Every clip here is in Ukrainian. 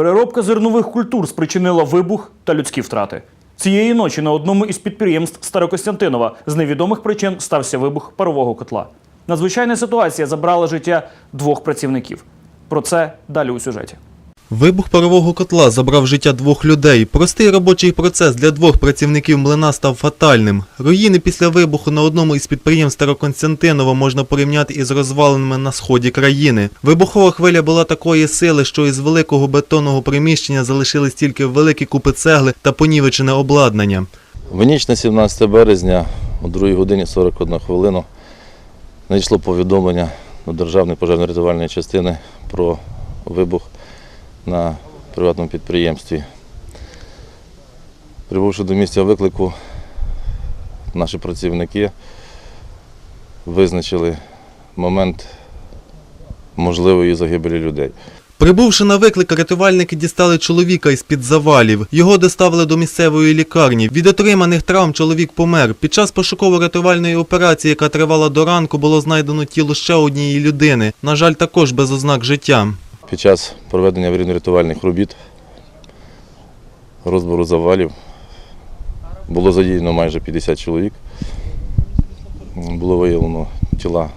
Переробка зернових культур спричинила вибух та людські втрати. Цієї ночі на одному із підприємств Старокостянтинова з невідомих причин стався вибух парового котла. Надзвичайна ситуація забрала життя двох працівників. Про це далі у сюжеті. Вибух парового котла забрав життя двох людей. Простий робочий процес для двох працівників млина став фатальним. Руїни після вибуху на одному із підприємств Староконстантинова можна порівняти із розваленими на сході країни. Вибухова хвиля була такої сили, що із великого бетонного приміщення залишились тільки великі купи цегли та понівечене обладнання. В ніч на 17 березня о 2 годині 41 хвилину надійшло повідомлення до Державної пожежно-рятувальної частини про вибух на приватному підприємстві. Прибувши до місця виклику, наші працівники визначили момент можливої загибелі людей. Прибувши на виклик, рятувальники дістали чоловіка із-під завалів. Його доставили до місцевої лікарні. Від отриманих травм чоловік помер. Під час пошуково-рятувальної операції, яка тривала до ранку, було знайдено тіло ще однієї людини. На жаль, також без ознак життя. Під час проведення аварійно-рятувальних робіт, розбору завалів, було задіяно майже 50 чоловік. Було виявлено тіла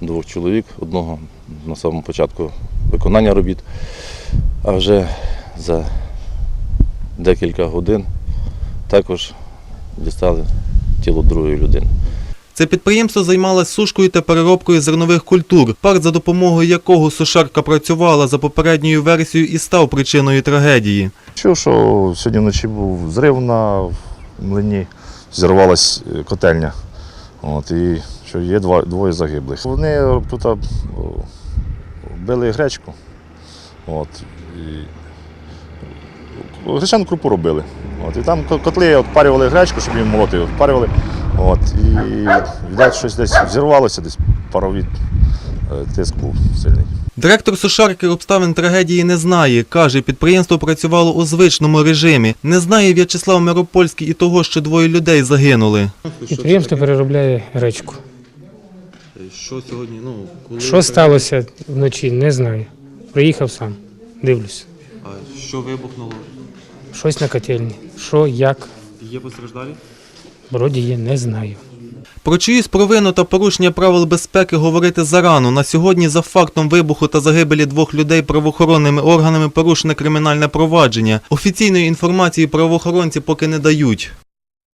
двох чоловік, одного на самому початку виконання робіт, а вже за декілька годин також дістали тіло другої людини. Це підприємство займалось сушкою та переробкою зернових культур. Парк, за допомогою якого сушарка працювала за попередньою версією і став причиною трагедії. Чув, що сьогодні вночі був зрив на млині, зірвалась е, котельня. От, і що є два, двоє загиблих. Вони тут били гречку. От, і, гречану крупу робили. От, і там ко- котли відпарювали гречку, щоб їм молоти, відпарювали. От, і видать, щось десь взірвалося, десь паровий е, тиск був сильний. Директор сушарки обставин трагедії не знає. Каже, підприємство працювало у звичному режимі. Не знає В'ячеслав Миропольський і того, що двоє людей загинули. Підприємство переробляє гречку. Що сьогодні? Ну коли Що сталося вночі, не знаю. Приїхав сам, дивлюся. що вибухнуло? Щось на котельні. Що, як, Є постраждалі? Вроді є, не знаю. Про чиюсь провину та порушення правил безпеки говорити зарано. На сьогодні за фактом вибуху та загибелі двох людей правоохоронними органами порушене кримінальне провадження. Офіційної інформації правоохоронці поки не дають.